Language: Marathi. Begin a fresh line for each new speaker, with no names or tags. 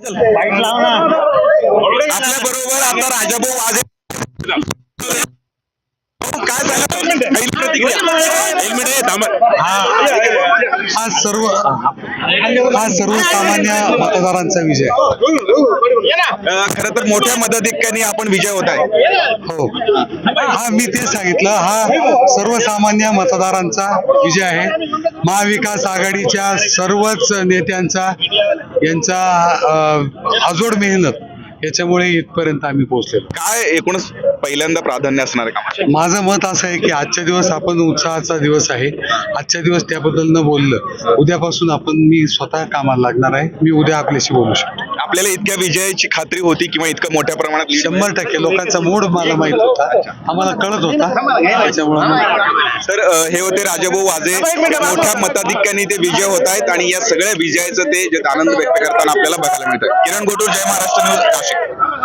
आपल्या बरोबर आता राजाभाऊ वाजे काय झालं? काही प्रतिक्रिया एक मिनिट हे.
हा सर्व हा सर्वसामान्य मतदारांचा विजय.
खरं तर मोठ्या मताधिक्याने आपण विजय होत आहे.
हो. हा मी ते सांगितलं. हा सर्वसामान्य मतदारांचा विजय आहे. महाविकास आघाडीच्या सर्वच नेत्यांचा यांचा अजोड मेहनत याच्यामुळे इथपर्यंत आम्ही पोहोचलेलो.
काय एकूणच पहिल्यांदा प्राधान्य असणार आहे कामाचे
माझं मत असं आहे की आजच्या दिवस आपण उत्साहाचा दिवस आहे. आजच्या दिवस त्याबद्दल न बोललं उद्यापासून आपण मी स्वतः कामाला लागणार आहे. मी उद्या आपल्याशी बोलू शकतो.
आपल्याला इतक्या विजयाची खात्री होती किंवा इतकं मोठ्या प्रमाणात
शंभर टक्के लोकांचा मूड मला माहीत होता. आम्हाला कळत होता. त्याच्यामुळे
तर हे होते राजाभाऊ वाजे मोठ्या मताधिक्याने ते विजय होत आहेत आणि या सगळ्या विजयाचं ते जे आनंद व्यक्त करताना आपल्याला बघायला मिळतं किरण गोटूर जय महाराष्ट्र न्यूज नाशिक.